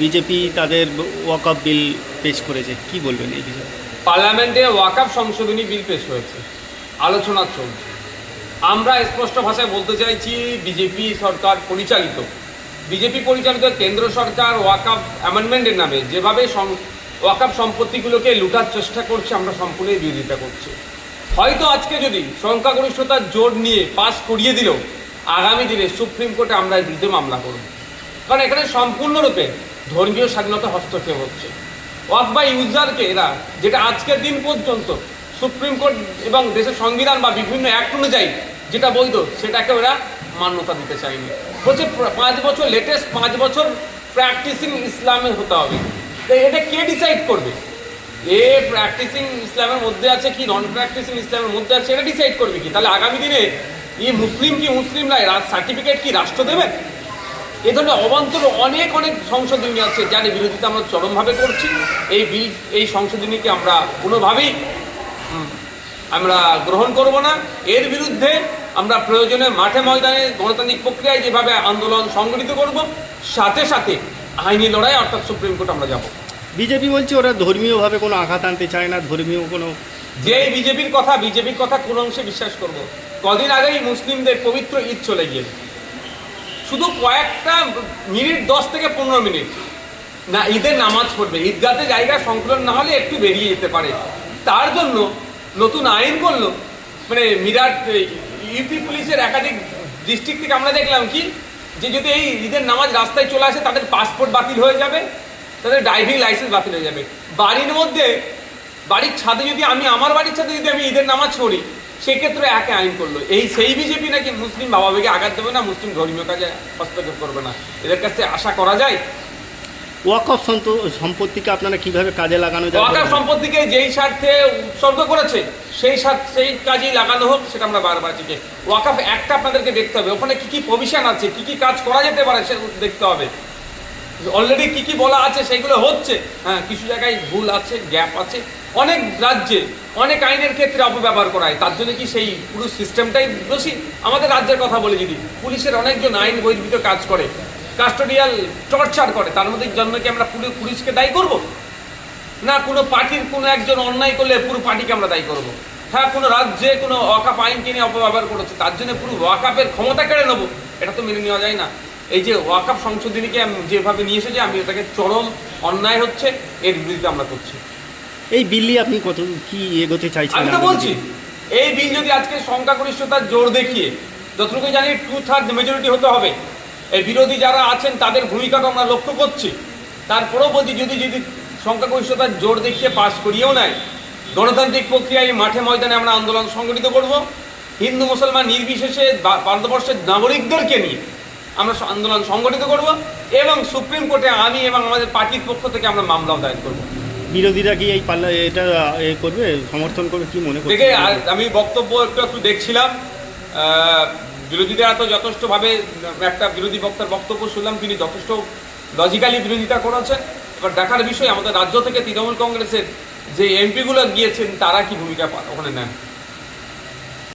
BJP তাদের ওয়াকআপ বিল পেশ করেছে। কি বলবেন এই বিষয়ে? পার্লামেন্টে ওয়াকাফ সংশোধনী বিল পেশ হয়েছে। আলোচনা চলছে। আমরা স্পষ্ট ভাষায় বলতে চাইছি, বিজেপি সরকার পরিচালিত। বিজেপি পরিচালিত কেন্দ্র সরকার ওয়াকাফ অ্যামেন্ডমেন্টের নামে যেভাবে ওয়াকাফ সম্পত্তিগুলোকে লুটার চেষ্টা করছে, আমরা সম্পূর্ণই বিরোধিতা করছি। হয়তো আজকে যদি সংখ্যাগরিষ্ঠতার জোর নিয়ে পাশ করিয়ে দিলেও, আগামী দিনে সুপ্রিম কোর্টে আমরা এর বিরুদ্ধে মামলা করব। কারণ এখানে সম্পূর্ণরূপে ধর্মীয় স্বাধীনতা হস্তক্ষেপ হচ্ছে। ওয়াক বাই ইউজারকে এরা, যেটা আজকের দিন পর্যন্ত সুপ্রিম কোর্ট এবং দেশের সংবিধান বা বিভিন্ন অ্যাক্ট অনুযায়ী যেটা বৈধ সেটাকে ওরা মান্যতা দিতে চায়নি। প্র- পাঁচ বছর লেটেস্ট পাঁচ বছর প্র্যাকটিসিং ইসলামে হতে হবে। এটা কে ডিসাইড করবে? এ প্র্যাকটিসিং ইসলামের মধ্যে আছে কি নন প্র্যাকটিসিং ইসলামের মধ্যে আছে, এটা ডিসাইড করবে কি? তাহলে আগামী দিনে এই মুসলিম কি মুসলিম নয় সার্টিফিকেট কি রাষ্ট্র দেবেন এ ধরনের অবান্তর অনেক অনেক সংশোধনী আছে যার বিরোধিতা আমরা চরমভাবে করছি। এই বিল এই সংশোধনীকে আমরা কোনোভাবেই আমরা গ্রহণ করব না। এর বিরুদ্ধে আমরা প্রয়োজনে মাঠে ময়দানে গণতান্ত্রিক প্রক্রিয়ায় যেভাবে আন্দোলন সংগঠিত করব সাথে সাথে আইনি লড়াই অর্থাৎ সুপ্রিম কোর্ট আমরা যাব। বিজেপি বলছে ওরা ধর্মীয়ভাবে কোনো আঘাত আনতে চায় না ধর্মীয় কোনো যে বিজেপির কথা বিজেপির কথা কোন অংশে বিশ্বাস করব। কদিন আগেই মুসলিমদের পবিত্র ঈদ চলে গিয়ে শুধু কয়েকটা মিনিট, দশ থেকে পনেরো মিনিট। না, ঈদের নামাজ পড়বে। ঈদগাতে জায়গা সংকলন না হলে একটু বেরিয়ে যেতে পারে। তার জন্য নতুন আইন করল মানে মিরাট ইউপি পুলিশের একাধিক ডিস্ট্রিক্ট থেকে আমরা দেখলাম কি, যে যদি এই ঈদের নামাজ রাস্তায় চলে আসে, তাদের পাসপোর্ট বাতিল হয়ে যাবে, তাদের ড্রাইভিং লাইসেন্স বাতিল হয়ে যাবে। বাড়ির মধ্যে, বাড়ির ছাদে যদি আমি, আমার বাড়ির ছাদে যদি আমি ঈদের নামাজ পড়ি সেক্ষেত্রে একে আইন করল। এই সেই বিজেপি নাকি মুসলিম ভাবাবেগে আঘাত দেবে না মুসলিম ধর্মীয় কাজে হস্তক্ষেপ করবে না? এদের কাছে আশা করা যায়? ওয়াকফ সম্পত্তিকে আপনারা কীভাবে কাজে লাগানো যায়? ওয়াকার সম্পত্তিকে যেই স্বার্থে উৎসর্গ করেছে সেই স্বার্থ সেই কাজেই লাগানো হোক সেটা আমরা বারবার চিকে ওয়াকাফ একটা আপনাদেরকে দেখতে হবে। ওখানে কি কি প্রভিশন আছে কি কি কাজ করা যেতে পারে সে দেখতে হবে। অলরেডি কি কি বলা আছে সেগুলো হচ্ছে। হ্যাঁ কিছু জায়গায় ভুল আছে, গ্যাপ আছে। অনেক রাজ্যে, অনেক আইনের ক্ষেত্রে অপব্যবহার করা হয়। তার জন্য কি সেই পুরো সিস্টেমটাই দোষী? আমাদের রাজ্যের কথা বলে যদি, পুলিশের অনেকজন আইন বহির্ভূত কাজ করে কাস্টোডিয়াল টর্চার করে, তার মধ্যে জন্য কি আমরা পুরো পুলিশকে দায়ী করব? না, কোনো পার্টির কোনো একজন অন্যায় করলে পুরো পার্টিকে আমরা দায়ী করব? হ্যাঁ কোনো রাজ্যে কোনো ওয়াকাফ আইনকে নিয়ে অপব্যবহার করেছে, তার জন্য পুরো ওয়াকাফের ক্ষমতা কেড়ে নেব? এটা তো মেনে নেওয়া যায় না। এই যে ওয়াকাফ সংশোধনীকে আমি যেভাবে নিয়ে এসেছি আমি এটাকে চরম অন্যায় হচ্ছে এর বিরুদ্ধে আমরা করছি। এই বিল্লি আপনি কত কি এগোতে চাইছেন আমি তো বলছি এই বিল যদি আজকে সংখ্যাগরিষ্ঠতার জোর দেখিয়ে যতটুকু জানি টু থার্ড মেজরিটি হতে হবে। এই বিরোধী যারা আছেন তাদের ভূমিকাকে আমরা লক্ষ্য করছি। তারপরেও বলছি যদি যদি সংখ্যাগরিষ্ঠতার জোর দেখিয়ে পাশ করিয়েও নেয় গণতান্ত্রিক প্রক্রিয়ায় মাঠে ময়দানে আমরা আন্দোলন সংগঠিত করব। হিন্দু মুসলমান নির্বিশেষে ভারতবর্ষের নাগরিকদেরকে নিয়ে আমরা আন্দোলন সংগঠিত করব এবং সুপ্রিম কোর্টে আমি এবং আমাদের পার্টির পক্ষ থেকে আমরা মামলাও দায়ের করব। বিরোধীরা কি এই পাল্লা এটা এ করবে সমর্থন করবে কি মনে করছে? দেখে আমি বক্তব্য একটু একটু দেখছিলাম বিরোধীরা তো যথেষ্টভাবে একটা বিরোধী বক্তার বক্তব্য শুনলাম তিনি যথেষ্ট লজিক্যালি বিরোধিতা করেছেন। এবার দেখার বিষয় আমাদের রাজ্য থেকে তৃণমূল কংগ্রেসের যে এমপিগুলো গিয়েছেন তারা কি ভূমিকা ওখানে নেন?